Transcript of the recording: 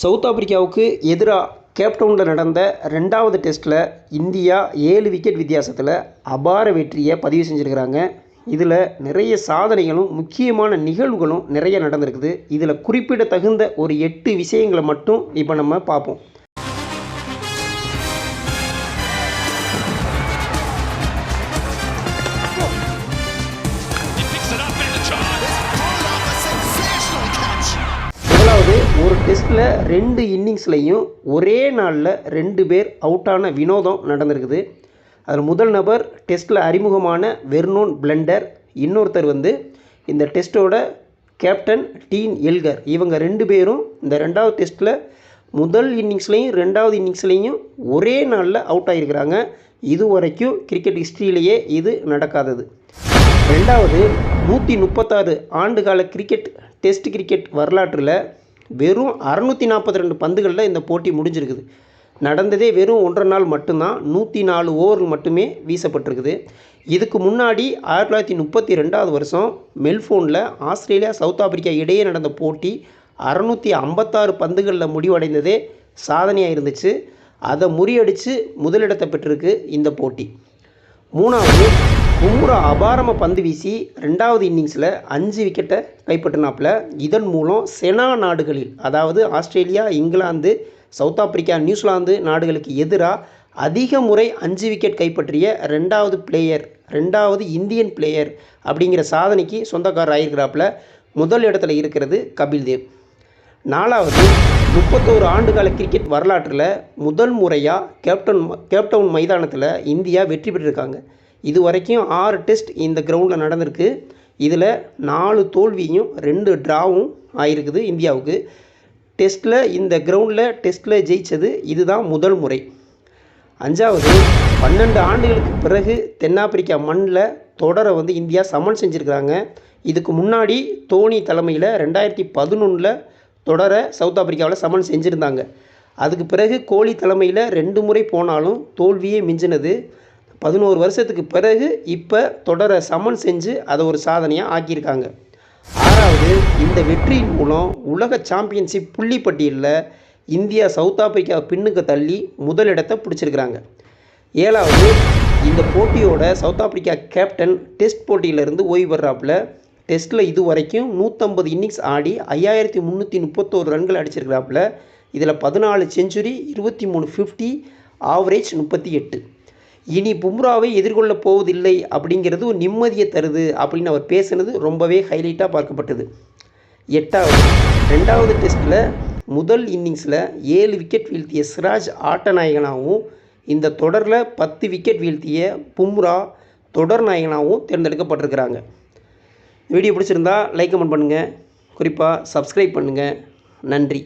South ஆப்பிரிக்காவுக்கு எதிராக கேப்டவுனில் நடந்த ரெண்டாவது டெஸ்ட்டில் இந்தியா ஏழு விக்கெட் வித்தியாசத்தில் அபார வெற்றியை பதிவு செஞ்சுருக்கிறாங்க. இதில் நிறைய சாதனைகளும் முக்கியமான நிகழ்வுகளும் நிறைய நடந்திருக்குது. இதில் குறிப்பிடத்தகுந்த ஒரு எட்டு விஷயங்களை மட்டும் இப்போ நம்ம பார்ப்போம். டெஸ்ட்டில் ரெண்டு இன்னிங்ஸ்லையும் ஒரே நாளில் ரெண்டு பேர் அவுட்டான வினோதம் நடந்திருக்குது. அதில் முதல் நபர் டெஸ்ட்டில் அறிமுகமான வெர்னோன் பிளண்டர் இன்னொருத்தர் வந்து இந்த டெஸ்ட்டோட கேப்டன் டீன் எல்கர். இவங்க ரெண்டு பேரும் இந்த ரெண்டாவது டெஸ்ட்டில் முதல் இன்னிங்ஸ்லையும் ரெண்டாவது இன்னிங்ஸ்லையும் ஒரே நாளில் அவுட் ஆகியிருக்கிறாங்க இது வரைக்கும் கிரிக்கெட் ஹிஸ்ட்ரியிலேயே இது நடக்காதது. ரெண்டாவது நூற்றி முப்பத்தாறு ஆண்டுகால கிரிக்கெட் டெஸ்ட் கிரிக்கெட் வரலாற்றில் வெறும் அறநூற்றி நாற்பத்தி ரெண்டு பந்துகளில் இந்த போட்டி முடிஞ்சிருக்குது. நடந்ததே வெறும் ஒன்றரை நாள் மட்டும்தான் நூற்றி நாலு ஓவர்கள் மட்டுமே வீசப்பட்டிருக்குது. இதுக்கு முன்னாடி ஆயிரத்தி தொள்ளாயிரத்தி முப்பத்தி ரெண்டாவது வருஷம் மெல்ஃபோனில் ஆஸ்திரேலியா சவுத் ஆப்பிரிக்கா இடையே நடந்த போட்டி அறநூற்றி ஐம்பத்தாறு பந்துகளில் முடிவடைந்ததே சாதனையாக இருந்துச்சு. அதை முறியடித்து முதலிடத்தை பெற்றிருக்கு இந்த போட்டி. மூணாவது பும்ரா அபாரமாக பந்து வீசி ரெண்டாவது இன்னிங்ஸில் அஞ்சு விக்கெட்டை கைப்பற்றினாப்புல. இதன் மூலம் செனா நாடுகளில் அதாவது Australia England South Africa New Zealand நாடுகளுக்கு எதிராக அதிக முறை அஞ்சு விக்கெட் கைப்பற்றிய ரெண்டாவது பிளேயர் ரெண்டாவது இந்தியன் பிளேயர் அப்படிங்கிற சாதனைக்கு சொந்தக்காரர் ஆகியிருக்கிறாப்புல முதல் இடத்துல இருக்கிறது கபில் தேவ் நாலாவது முப்பத்தோரு ஆண்டுகால கிரிக்கெட் வரலாற்றில் முதல் முறையாக கேப்டன் கேப்டவுன் மைதானத்தில் இந்தியா வெற்றி பெற்றிருக்காங்க. இது வரைக்கும் ஆறு டெஸ்ட் இந்த கிரவுண்டில் நடந்திருக்கு. இதில் நாலு தோல்வியும் ரெண்டு ட்ராவும் ஆயிருக்குது இந்தியாவுக்கு. டெஸ்ட்டில் இந்த கிரவுண்டில் டெஸ்ட்டில் ஜெயித்தது இதுதான் முதல் முறை. அஞ்சாவது பன்னெண்டு ஆண்டுகளுக்கு பிறகு தென்னாப்பிரிக்கா மண்ணில் தொடரை வந்து இந்தியா சமன் செஞ்சுருக்கிறாங்க. இதுக்கு முன்னாடி தோனி தலைமையில் ரெண்டாயிரத்தி பதினொன்றில் தொடரை சவுத் ஆப்பிரிக்காவில் சமன் செஞ்சுருந்தாங்க. அதுக்கு பிறகு கோலி தலைமையில் ரெண்டு முறை போனாலும் தோல்வியே மிஞ்சினது. பதினோரு வருஷத்துக்கு பிறகு இப்போ தொடரை சமன் செஞ்சு அதை ஒரு சாதனையாக ஆக்கியிருக்காங்க. ஆறாவது இந்த வெற்றியின் மூலம் உலக சாம்பியன்ஷிப் புள்ளி பட்டியலில் இந்தியா சவுத் ஆப்பிரிக்கா பின்னுக்கு தள்ளி முதலிடத்தை பிடிச்சிருக்கிறாங்க. ஏழாவது இந்த போட்டியோட சவுத் ஆப்பிரிக்கா கேப்டன் டெஸ்ட் போட்டியிலிருந்து ஓய்வு பெறாப்புல டெஸ்ட்டில் இது வரைக்கும் நூற்றம்பது இன்னிங்ஸ் ஆடி ஐயாயிரத்தி முந்நூற்றி முப்பத்தோரு ரன்கள் அடிச்சிருக்கிறாப்புல. இதில் பதினாலு செஞ்சுரி இருபத்தி மூணு ஃபிஃப்டி ஆவரேஜ் முப்பத்தி எட்டு. இனி பும்ராவை எதிர்கொள்ளப் போவதில்லை அப்படிங்கிறது ஒரு நிம்மதியை தருது அப்படின்னு அவர் பேசுனது ரொம்பவே ஹைலைட்டாக பார்க்கப்பட்டது. எட்டாவது ரெண்டாவது டெஸ்ட்டில் முதல் இன்னிங்ஸில் ஏழு விக்கெட் வீழ்த்திய சிராஜ் ஆட்ட நாயகனாகவும் இந்த தொடரில் பத்து விக்கெட் வீழ்த்திய பும்ரா தொடர் நாயகனாகவும் தேர்ந்தெடுக்கப்பட்டிருக்கிறாங்க. வீடியோ பிடிச்சிருந்தா லைக் கமெண்ட் பண்ணுங்கள் குறிப்பாக சப்ஸ்கிரைப் பண்ணுங்கள் நன்றி.